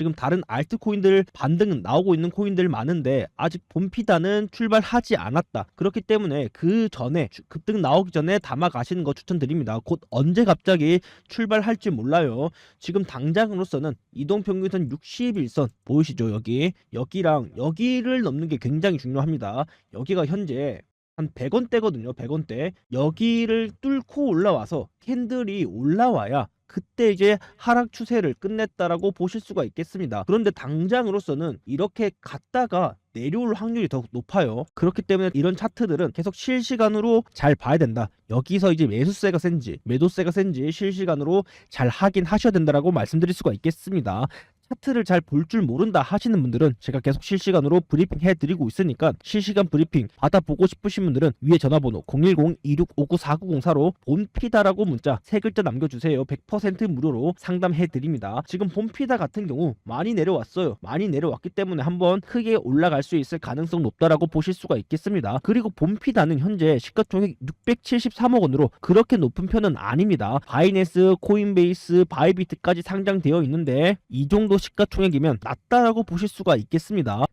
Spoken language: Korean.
지금 다른 알트코인들 반등 나오고 있는 코인들 많은데 아직 본피다는 출발하지 않았다. 그렇기 때문에 그 전에 주- 급등 나오기 전에 담아 가시는 거 추천드립니다. 곧 언제 갑자기 출발할지 몰라요. 지금 당장으로서는 이동평균선 61선 보이시죠 여기 여기랑 여기를 넘는 게 굉장히 중요합니다. 여기가 현재 한 100원대거든요. 100원대. 여기를 뚫고 올라와서 캔들이 올라와야 그때 이제 하락 추세를 끝냈다라고 보실 수가 있겠습니다. 그런데 당장으로서는 이렇게 갔다가 내려올 확률이 더 높아요. 그렇기 때문에 이런 차트들은 계속 실시간으로 잘 봐야 된다. 여기서 이제 매수세가 센지 매도세가 센지 실시간으로 잘 확인하셔야 된다라고 말씀드릴 수가 있겠습니다. 차트를 잘 볼 줄 모른다 하시는 분들은 제가 계속 실시간으로 브리핑 해드리고 있으니까 실시간 브리핑 받아보고 싶으신 분들은 위에 전화번호 010-2659-4904로 본피다라고 문자 세 글자 남겨주세요. 100% 무료로 상담해드립니다. 지금 본피다 같은 경우 많이 내려왔어요. 많이 내려왔기 때문에 한번 크게 올라갈 수 있을 가능성 높다라고 보실 수가 있겠습니다. 그리고 본피다는 현재 시가총액 673억 원으로 그렇게 높은 편은 아닙니다. 바이낸스, 코인베이스, 바이비트까지 상장되어 있는데 이 정도 시가총액이면 낮다라고 보실 수가 있겠습니다.